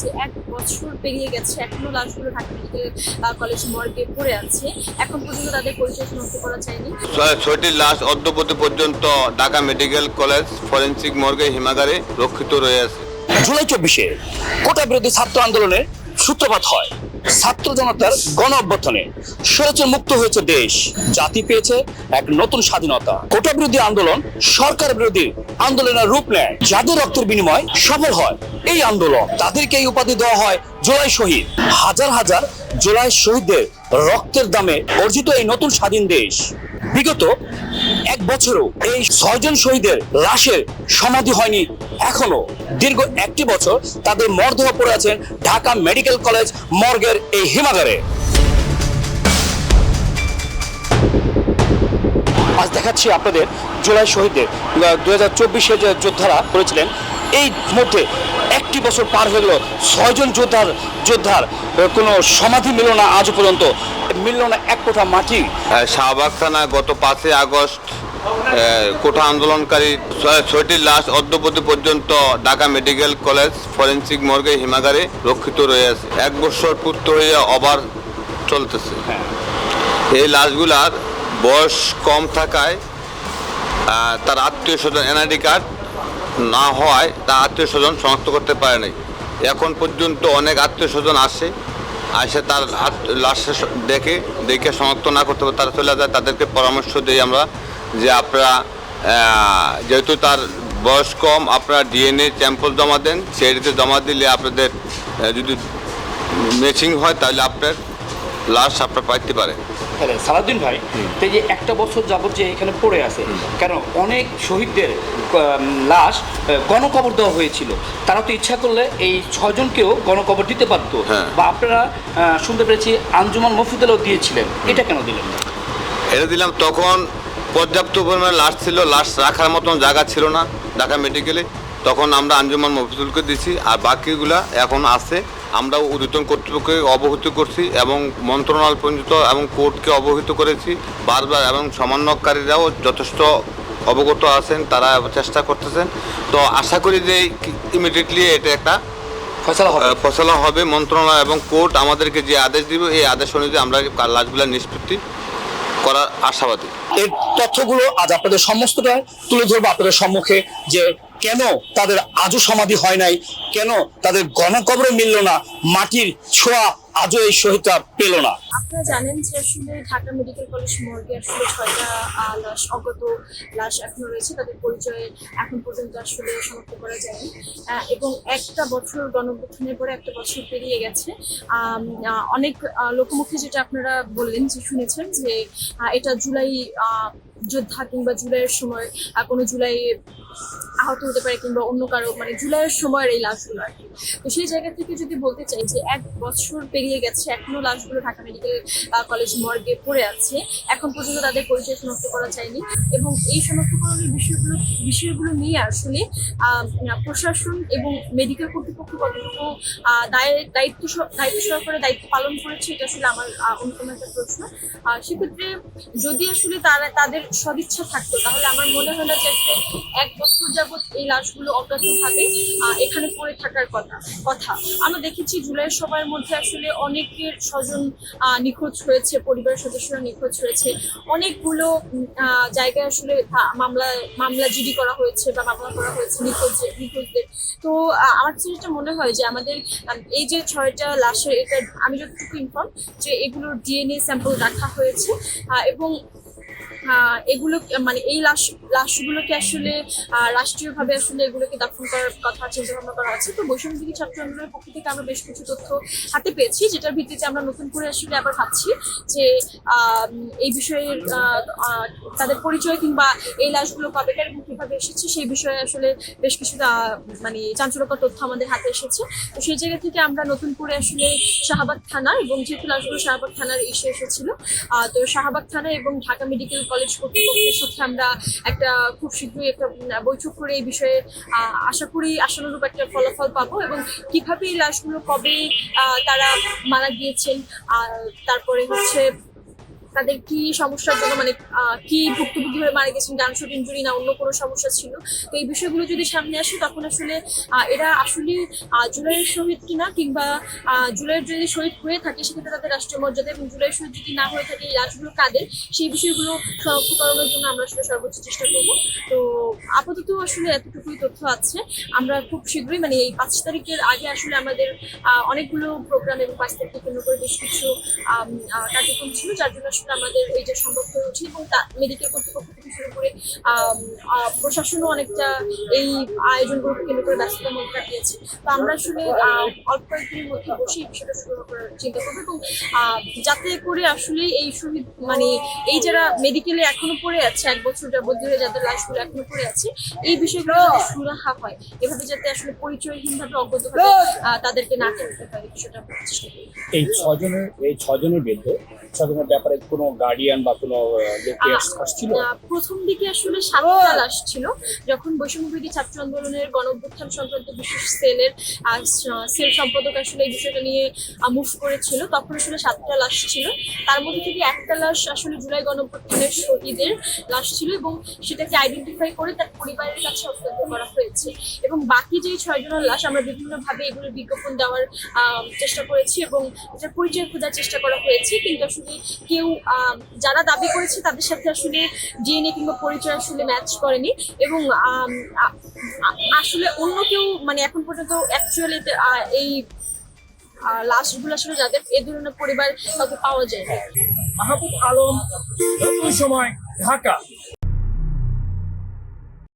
যে এক বছর পেরিয়ে গেছে এখনও লাশগুলো ঢাকা মেডিকেল কলেজ মর্গে পড়ে আছে। এখন পর্যন্ত তাদের পরিচয় শনাক্ত করা যায়নি। ছয়- ছয়টি লাশ অদ্যপতি পর্যন্ত ঢাকা মেডিকেল কলেজ ফরেন্সিক মর্গে হিমাগারে রক্ষিত রয়ে আছে। জুলাই চব্বিশে কোটা বিরোধী ছাত্র আন্দোলনের সূত্রপাত হয়। ছাত্র জনতার গণ অভ্যর্থনে স্বৈরাচার মুক্ত হয়েছে দেশ। জাতি পেয়েছে এক নতুন স্বাধীনতা। কোটা বিরোধী আন্দোলন সরকার বিরোধী আন্দোলনের রূপ নেয়। যাদের রক্তের বিনিময় সফল হয়, এই আন্দোলন তাদেরকে এই উপাধি দেওয়া হয় জুলাই শহীদ। হাজার হাজার জুলাই শহীদদের রক্তের দামে অর্জিত এই নতুন স্বাধীন দেশ। বিগত এক বছরও এই ছয়জন শহীদের লাশের সমাধি হয়নি এখনও। দীর্ঘ একটি বছর তাদের মরদেহ পড়ে আছেন ঢাকা মেডিকেল কলেজ মর্গের এই হিমাগারে। আজ দেখাচ্ছি আপনাদের জুলাই শহীদদের দু হাজার চব্বিশে যে যোদ্ধারা করেছিলেন, এই মধ্যে একটি বছর পার হয়ে গেল। ছয়জন যোদ্ধার যোদ্ধার কোনো সমাধি মিলল না আজ পর্যন্ত। মিলল না এক কোঠা মাটি। শাহবাগ থানা গত পাঁচই আগস্ট কোঠা আন্দোলনকারী ছয়- ছয়টি লাশ অদ্যপতি পর্যন্ত ঢাকা মেডিকেল কলেজ ফরেন্সিক মর্গে হিমাগারে রক্ষিত রয়েছে এক বছর পূর্ত হয়ে অবার চলতেছে। এই লাশগুলার বয়স কম থাকায় তার আত্মীয় স্বজন এনআইডি কার্ড না হওয়ায় তা আত্মীয় স্বজন শনাক্ত করতে পারে নাই। এখন পর্যন্ত অনেক আত্মীয় স্বজন আসে আসে তার লাশে দেখে দেখে শনাক্ত না করতে পারে, তারা চলে যায়। তাদেরকে পরামর্শ দিই আমরা যে আপনারা যেহেতু তার বয়স কম, আপনারা ডিএনএ স্যাম্পল জমা দেন সেটিতে জমা দিলে আপনাদের যদি ম্যাচিং হয় তাহলে আপনার লাশ আপনার পাইতে পারে। তাহলে সালাউদ্দিন ভাই তো যে একটা বছর যাবত যে এখানে পড়ে আছে কেন অনেক শহীদদের লাশ গণকবর দেওয়া হয়েছিল। তারা তো ইচ্ছা করলে এই ছজনকেও গণকবর দিতে পারতো। হ্যাঁ। বা আপনারা শুনতে পেরেছি আঞ্জুমান মফিদুলও দিয়েছিলেন। এটা কেন দিলেন এটা দিলাম তখন পর্যাপ্ত পরিমাণে লাশ ছিল লাশ রাখার মতন জায়গা ছিল না ঢাকা মেডিকেলে। তখন আমরা আঞ্জুমান মফিজুলকে দিছি আর বাকিগুলা এখন আছে। আমরা উদ্যতন কর্তৃপক্ষকে অবহিত করছি এবং মন্ত্রণালয় পর্যন্ত এবং কোর্টকে অবহিত করেছি। বারবার এবং সমন্বয়কারীরাও যথেষ্ট অবগত আছেন তারা চেষ্টা করতেছেন। তো আশা করি যে ইমিডিয়েটলি এটা একটা ফয়সালা হবে। ফসলা হবে। মন্ত্রণালয় এবং কোর্ট আমাদেরকে যে আদেশ দিবে এই আদেশ অনুযায়ী আমরা লাশগুলা নিষ্পত্তি করার আশাবাদী। এর তথ্যগুলো আজ আপনাদের সমস্তটা তুলে ধরবো আপনাদের সম্মুখে যে কেন তাদের আজও সমাধি হয় নাই? কেন তাদের গণকবরে মিলল না? মাটির ছোঁয়া আজও এই শহীদটা পেল না। আপনারা জানেন যে আসলে ঢাকা মেডিকেল কলেজ মর্গে আসলে ছয়টা লাশ অগত লাশ এখনও রয়েছে। তাদের পরিচয় এখন পর্যন্ত আসলে শনাক্ত করা যায়নি। এবং একটা বছর গণঅভ্যুত্থানের পরে একটা বছর পেরিয়ে গেছে। অনেক লোকমুখে যেটা আপনারা বললেন যে শুনেছেন যে এটা জুলাই যোদ্ধা কিংবা জুলাইয়ের সময় কোনো জুলাই আহত হতে পারে কিংবা অন্য কারও মানে জুলাইয়ের সময়ের এই লাশগুলো আর কি। তো সেই জায়গা থেকে যদি বলতে চাই যে এক বছর পেরিয়ে গেছে, এখনও লাশগুলো ঢাকা মেডিকেল কলেজ মর্গে পড়ে আছে, এখন পর্যন্ত তাদের পরিচয় শনাক্ত করা যায়নি এবং এই শনাক্তকরণের বিষয়গুলো বিষয়গুলো নিয়ে আসলে প্রশাসন এবং মেডিকেল কর্তৃপক্ষ কতটুকু দায়- দায়িত্ব দায়িত্ব সহকারে দায়িত্ব পালন করেছে, এটা আসলে আমার অন্যতম একটা প্রশ্ন। সেক্ষেত্রে যদি আসলে তারা, তাদের সদিচ্ছা থাকতো, তাহলে আমার মনে হয় না যে এক বছর এই লাশগুলো অজ্ঞাতভাবে এখানে পড়ে থাকার কথা কথা। আমরা দেখেছি জুলাইয়ের সময়ের মধ্যে আসলে অনেকের স্বজন নিখোঁজ হয়েছে, পরিবারের সদস্যরা নিখোঁজ হয়েছে। অনেকগুলো জায়গায় আসলে মামলা মামলা জিডি করা হয়েছে বা মামলা করা হয়েছে নিখোঁজ নিখোঁজদের। তো আমার কাছে যেটা মনে হয় যে আমাদের এই যে ছয়টা লাশের, এটা আমি যতটুকু ইনফর্ম যে এগুলোর ডিএনএ স্যাম্পল রাখা হয়েছে এবং এগুলো মানে এই লাশ, লাশগুলোকে আসলে রাষ্ট্রীয়ভাবে আসলে এগুলোকে দাফন করার কথা চিন্তা ভাবনা করা আছে। তো বৈষম্যবিধি ছাত্র আন্দোলনের পক্ষ থেকে আমরা বেশ কিছু তথ্য হাতে পেয়েছি, যেটার ভিত্তিতে আমরা নতুন করে আসলে আবার ভাবছি যে এই বিষয়ের তাদের পরিচয় কিংবা এই লাশগুলো কবেকার এবং কীভাবে এসেছে, সেই বিষয়ে আসলে বেশ কিছু মানে চাঞ্চল্যকর তথ্য আমাদের হাতে এসেছে। তো সেই জায়গা থেকে আমরা নতুন করে আসলে শাহবাগ থানা এবং যেহেতু লাশগুলো শাহবাগ থানার এসে এসেছিল তো শাহবাগ থানা এবং ঢাকা মেডিকেল কলেজ কর্তৃপক্ষের সাথে আমরা একটা খুব শীঘ্রই একটা বৈঠক করে এই বিষয়ে আশা করি আশানুরূপ একটা ফলাফল পাবো এবং কীভাবে এই লাশগুলো কবে তারা মারা গিয়েছেন তারপরে হচ্ছে তাদের কি সমস্যার জন্য মানে কি ভুক্তভোগী হয়ে মারা গেছেন গানশট ইঞ্জুরি না, অন্য কোনো সমস্যা ছিল? তো এই বিষয়গুলো যদি সামনে আসে, তখন আসলে এরা আসলে জুলাইয়ের শহীদ কিনা কিংবা জুলাইয়ের যদি শহীদ হয়ে থাকে, সেক্ষেত্রে তাদের রাষ্ট্রীয় মর্যাদা এবং জুলাইয়ের শহীদ যদি না হয়ে থাকে, এই লাশগুলো কাদের? সেই বিষয়গুলো শনাক্তকরণের জন্য আমরা আসলে সর্বোচ্চ চেষ্টা করব। তো আপাতত আসলে এতটুকুই তথ্য আছে। আমরা খুব শীঘ্রই মানে এই পাঁচ তারিখের আগে আসলে আমাদের অনেকগুলো প্রোগ্রাম এবং পাঁচ তারিখকে কেন্দ্র করে বেশ কিছু কার্যক্রম ছিল, যার জন্য আসলে আমাদের এই যে সম্ভব হয়ে ওঠে এবং মেডিকেল কর্তৃপক্ষ থেকে শুরু করে আহ, প্রশাসনও অনেকটা এই আয়োজনগুলোকে কেন্দ্র করে ব্যস্ততার মধ্যে কাটিয়েছে। তো আমরা আসলে অল্প কয়েকদিনের মধ্যে বসে এই বিষয়টা শুরু করার চিন্তা করব এবং আহ, যাতে করে আসলে এই শহীদ মানে এই যারা মেডিকেলে এখনও পড়ে আছে এক বছর যাবত ধরে যাদের লাশগুলো এখনও পড়ে আছে এই বিষয়গুলো সুরাহা হয় এভাবে যাতে আসলে পরিচয়হীনভাবে অজ্ঞতভাবে আহ, তাদেরকে না করতে হয় এই বিষয়টা চেষ্টা করি। এই ছজনের এই ছজনের বিরুদ্ধে ছজনের ব্যাপারে কোনো গার্ডিয়ান বা কোনো লোককে আসছিল? প্রথম দিকে আসলে সাতটা লাশ ছিল যখন বৈষম্যবিরোধী ছাত্র আন্দোলনের গণ অভ্যুত্থান সংক্রান্ত বিশেষ সেলের সেল সম্পাদক আসলে এই বিষয়টা নিয়ে মুভ করেছিল তখন আসলে সাতটা লাশ ছিল। তার মধ্যে থেকে একটা লাশ আসলে জুলাই গণ অভ্যুত্থানের শহীদের লাশ ছিল এবং সেটাকে আইডেন্টিফাই করে তার পরিবারের কাছে হস্তান্তর করা হয়েছে। এবং বাকি যে ছয়জনের লাশ আমরা বিভিন্নভাবে এগুলোর বিজ্ঞাপন দেওয়ার চেষ্টা করেছি এবং এটার পরিচয় খোঁজার চেষ্টা করা হয়েছে কিন্তু আসলে কেউ যারা দাবি করেছে তাদের সাথে আসলে ডিএনএ কিংবা পরিচয় আসলে ম্যাচ করেনি এবং আসলে অন্য কেউ মানে এখন পর্যন্ত অ্যাকচুয়ালি এই লাশগুলো আসলে যাদের এ ধরনের পরিবার কাউকে পাওয়া যায় মাহবুব আলম সময়, ঢাকা।